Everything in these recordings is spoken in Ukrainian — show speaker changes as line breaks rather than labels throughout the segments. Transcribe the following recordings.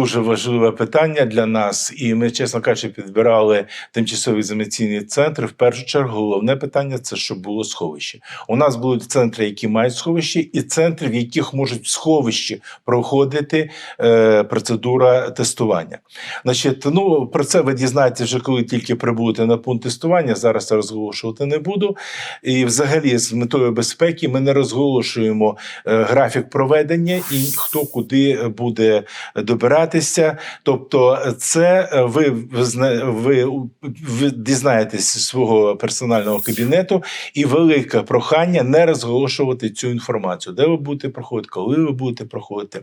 дуже важливе питання для нас, і ми, чесно кажучи, підбирали тимчасові екзаменаційні центри. В першу чергу, головне питання це щоб було сховище. У нас будуть центри, які мають сховище, і центри, в яких можуть в сховищі проходити е, процедура тестування. Значить, ну про це ви дізнаєтеся вже коли тільки прибудете на пункт тестування. Зараз я розголошувати не буду. І, взагалі, з метою безпеки ми не розголошуємо е, графік проведення і хто куди буде добиратися. Тобто, це е, ви, ви, ви дізнаєтесь зі свого персонального кабінету, і велике прохання не розголошувати цю інформацію, де ви будете проходити, коли ви будете проходити.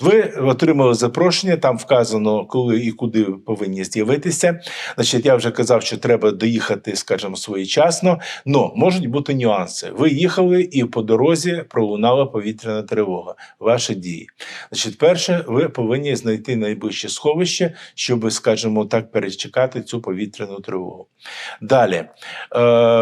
Ви отримали запрошення, там вказано, коли і куди ви повинні з'явитися. Значить, я вже казав, що треба доїхати, скажімо, своєчасно. Но можуть бути нюанси. Ви їхали і по дорозі пролунала повітряна тривога. Ваші дії. Значить, перше, ви повинні знайти найближче сховище, щоб, скажімо так, перечекати цю повітряну тривогу. Далі е,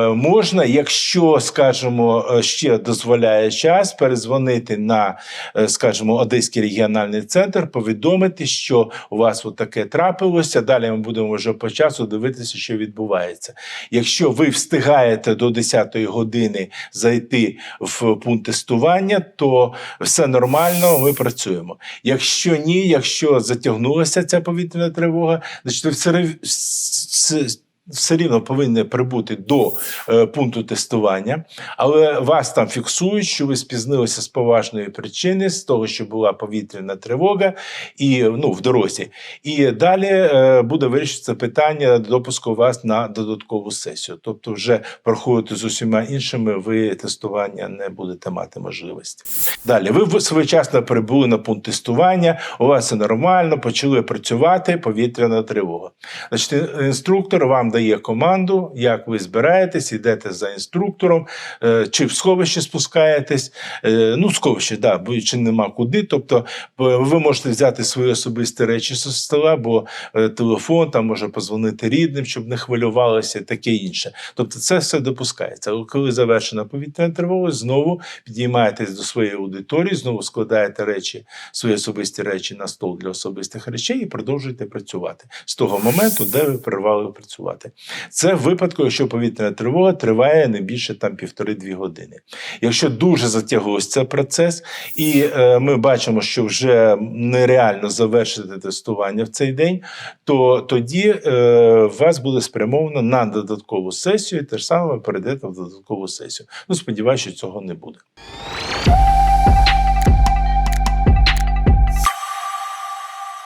можна, якщо, скажімо, е, ще дозволяє час, перезвонити на, е, скажімо, Одеський регіональний центр, повідомити, що у вас от таке трапилося. Далі ми будемо вже по часу дивитися, що відбувається. Якщо ви встигаєте до 10-ї години зайти в пункт тестування, то все нормально, ми працюємо. Якщо ні, якщо затягнулася ця повітряна тривога, значить все, все рівно повинні прибути до е, пункту тестування, але вас там фіксують, що ви спізнилися з поважної причини, з того, що була повітряна тривога, і ну в дорозі. І далі е, буде вирішитися питання допуску вас на додаткову сесію. Тобто, вже проходити з усіма іншими, ви тестування не будете мати можливості. Далі ви своєчасно прибули на пункт тестування, у вас все нормально, почали працювати, повітряна тривога. Значить, інструктор вам дає команду, як ви збираєтесь, йдете за інструктором, е, чи в сховище спускаєтесь. Е, Ну, сховище, да, бо чи нема куди. Тобто, ви можете взяти свої особисті речі зі стола, бо е, телефон там може позвонити рідним, щоб не хвилювалися, таке інше. Тобто, це все допускається. Але коли завершена повітряна тривога, знову підіймаєтесь до своєї аудиторії, знову складаєте речі, свої особисті речі на стол для особистих речей і продовжуєте працювати з того моменту, де ви перервали працювати. Це в випадку, якщо повітряна тривога триває не більше там півтори-дві години. Якщо дуже затягувався цей процес, і е, ми бачимо, що вже нереально завершити тестування в цей день, то тоді е, вас буде спрямовано на додаткову сесію, і те ж саме перейдете в додаткову сесію. Ну, сподіваюся, що цього не буде.